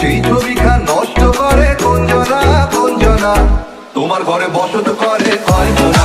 সেই ছবিখান নষ্ট করে কোঞ্জনা কোঞ্জনা তোমার ঘরে বসত করে কয়জনা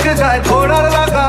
চমকে যায় ঘোড়ার লাগা